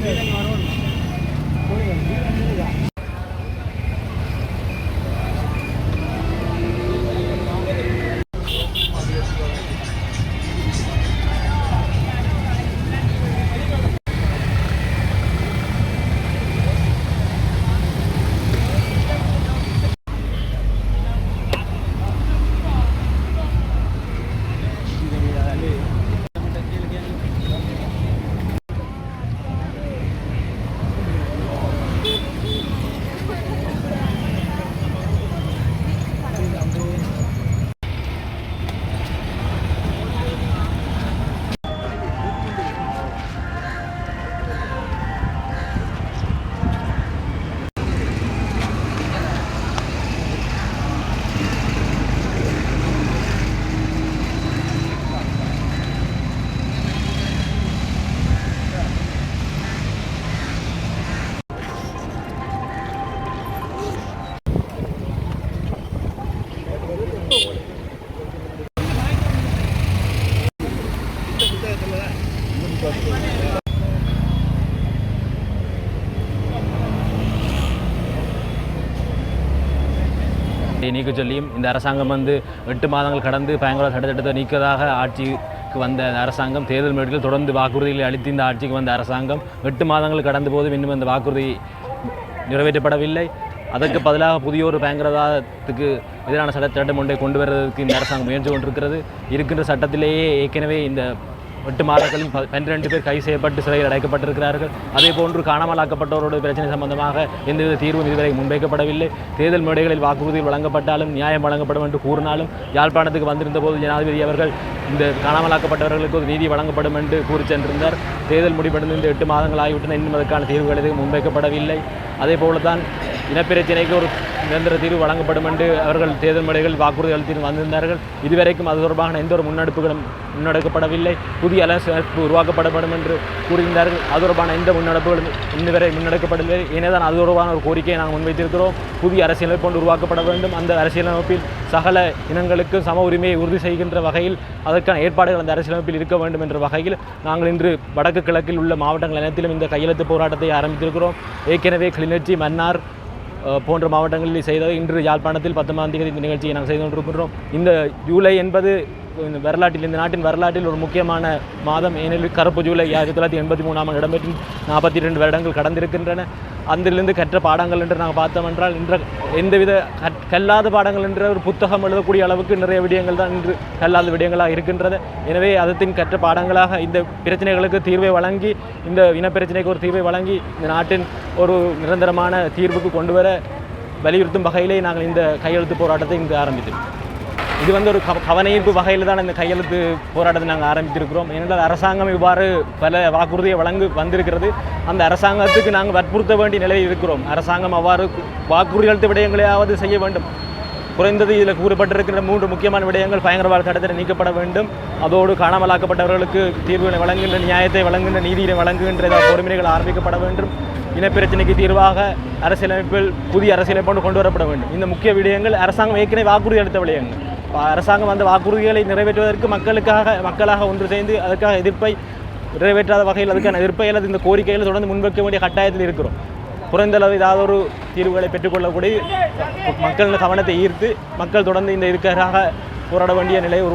ఉంటుంది நீக்க சொல்லியும் இந்த அரசாங்கம் வந்து எட்டு மாதங்கள் கடந்து பயங்கர சட்டத்திட்டத்தை நீக்கதாக ஆட்சிக்கு வந்த அரசாங்கம் தேர்தல் மேடையில் தொடர்ந்து வாக்குறுதிகளை அளித்து இந்த ஆட்சிக்கு வந்த அரசாங்கம் எட்டு மாதங்கள் கடந்த போதும் இன்னும் அந்த வாக்குறுதி நிறைவேற்றப்படவில்லை. அதற்கு பதிலாக புதிய ஒரு பயங்கரவாதத்துக்கு எதிரான சட்ட சட்டம் ஒன்றை கொண்டு வருவதற்கு இந்த அரசாங்கம் முயன்று கொண்டிருக்கிறது. இருக்கின்ற சட்டத்திலேயே ஏற்கனவே இந்த எட்டு மாதங்களில் ப- பன்னிரண்டு பேர் கைது செய்யப்பட்டு சிறையில் அடைக்கப்பட்டிருக்கிறார்கள். அதே போன்று காணாமலாக்கப்பட்டவரோட பிரச்சனை சம்பந்தமாக எந்தவித தீர்வும் இதுவரை முன்வைக்கப்படவில்லை. தேர்தல் மேடைகளில் வாக்குறுதிகள் வழங்கப்பட்டாலும் நியாயம் வழங்கப்படும் என்று கூறினாலும் யாழ்ப்பாணத்துக்கு வந்திருந்த போது ஜனாதிபதி அவர்கள் இந்த காணாமலாக்கப்பட்டவர்களுக்கு ஒரு நீதி வழங்கப்படும் என்று கூறி சென்றிருந்தார். தேர்தல் முடிவடைந்து இந்த எட்டு மாதங்கள் ஆகிவிட்டன. இன்னும் அதற்கான தீர்வுகள் எதுவும் முன்வைக்கப்படவில்லை. அதே போல தான் இனப்பிரச்சினைக்கு ஒரு நிரந்தர தீர்வு வழங்கப்படும் என்று அவர்கள் தேர்தல் முறைகள் வாக்குறுதி அளித்து வந்திருந்தார்கள். இதுவரைக்கும் அது தொடர்பான எந்த ஒரு முன்னெடுப்புகளும் முன்னெடுக்கப்படவில்லை. புதிய அரசமைப்பு உருவாக்கப்படப்படும் என்று கூறியிருந்தார்கள். அது தொடர்பான எந்த முன்னெடுப்புகளும் இன்னும் வரை முன்னெடுக்கப்படவில்லை. ஏனேதான் அது தொடர்பான ஒரு கோரிக்கையை நாங்கள் முன்வைத்திருக்கிறோம். புதிய அரசியலமைப்பு ஒன்று உருவாக்கப்பட வேண்டும். அந்த அரசியலமைப்பில் சகல இனங்களுக்கு சம உரிமையை உறுதி செய்கின்ற வகையில் அதற்கான ஏற்பாடுகள் அந்த அரசியலமைப்பில் இருக்க வேண்டும் என்ற வகையில் நாங்கள் இன்று வடக்கு கிழக்கில் உள்ள மாவட்டங்கள் அனைத்திலும் இந்த கையெழுத்து போராட்டத்தை ஆரம்பித்திருக்கிறோம். ஏற்கனவே கிளிநொச்சி மன்னார் போன்ற மாவட்டங்களில் செய்தது இன்று யாழ்ப்பாணத்தில் பத்தொன்பதாம் தேதி இந்த நிகழ்ச்சியை நாங்கள் செய்து கொண்டிருக்கிறோம் இந்த ஜூலை என்பது இந்த வரலாற்றில் இந்த நாட்டின் வரலாற்றில் ஒரு முக்கியமான மாதம். ஏனெனில் கருப்பு ஜூலை ஆயிரத்தி தொள்ளாயிரத்தி எண்பத்தி மூணாம் இடம்பெற்று நாற்பத்தி ரெண்டு வருடங்கள் கடந்திருக்கின்றன. அதிலிருந்து கற்ற பாடங்கள் என்று நாங்கள் பார்த்தோம் என்றால் இன்ற எந்தவித கற்- கல்லாத பாடங்கள் என்ற ஒரு புத்தகம் எழுதக்கூடிய அளவுக்கு நிறைய விடயங்கள் தான் இன்று கல்லாத விடயங்களாக இருக்கின்றது. எனவே அதத்தின் கற்ற பாடங்களாக இந்த பிரச்சனைகளுக்கு தீர்வை வழங்கி இந்த இனப்பிரச்சனைக்கு ஒரு தீர்வை வழங்கி இந்த நாட்டின் ஒரு நிரந்தரமான தீர்வுக்கு கொண்டு வர வலியுறுத்தும் வகையிலே நாங்கள் இந்த கையெழுத்து போராட்டத்தை இங்கு ஆரம்பித்தோம். இது வந்து ஒரு கவ கவனஈர்ப்பு வகையில் தான் இந்த கையெழுத்து போராட்டத்தை நாங்கள் ஆரம்பித்திருக்கிறோம். ஏனென்றால் அரசாங்கம் இவ்வாறு பல வாக்குறுதியை வழங்கு வந்திருக்கிறது. அந்த அரசாங்கத்துக்கு நாங்கள் வற்புறுத்த வேண்டிய நிலையில் இருக்கிறோம். அரசாங்கம் அவ்வாறு வாக்குறுதி அளித்த விடயங்களையாவது செய்ய வேண்டும். குறைந்தது இதில் கூறப்பட்டிருக்கிற மூன்று முக்கியமான விடயங்கள் பயங்கரவாத சட்டத்தில் நீக்கப்பட வேண்டும். அதோடு காணாமலாக்கப்பட்டவர்களுக்கு தீர்வுகளை வழங்குகின்ற நியாயத்தை வழங்குகின்ற நீதியை வழங்குகின்ற பொறுமைகள் ஆரம்பிக்கப்பட வேண்டும். இனப்பிரச்சனைக்கு தீர்வாக அரசியலமைப்பில் புதிய அரசியலமைப்பு கொண்டு வரப்பட வேண்டும். இந்த முக்கிய விடயங்கள் அரசாங்கம் ஏற்கனவே வாக்குறுதி அளித்த விடயங்கள். அரசாங்கம் அந்த வாக்குறுதிகளை நிறைவேற்றுவதற்கு மக்களுக்காக மக்களாக ஒன்று சேர்ந்து அதற்காக எதிர்ப்பை நிறைவேற்றாத வகையில் அதுக்கான எதிர்ப்பை அல்லது இந்த கோரிக்கைகளை தொடர்ந்து முன்வைக்க வேண்டிய கட்டாயத்தில் இருக்கிறோம். குறைந்த அளவு ஏதாவது ஒரு தீர்வுகளை பெற்றுக்கொள்ளக்கூடிய மக்களின் கவனத்தை ஈர்த்து மக்கள் தொடர்ந்து இந்த இதுக்காக போராட வேண்டிய நிலை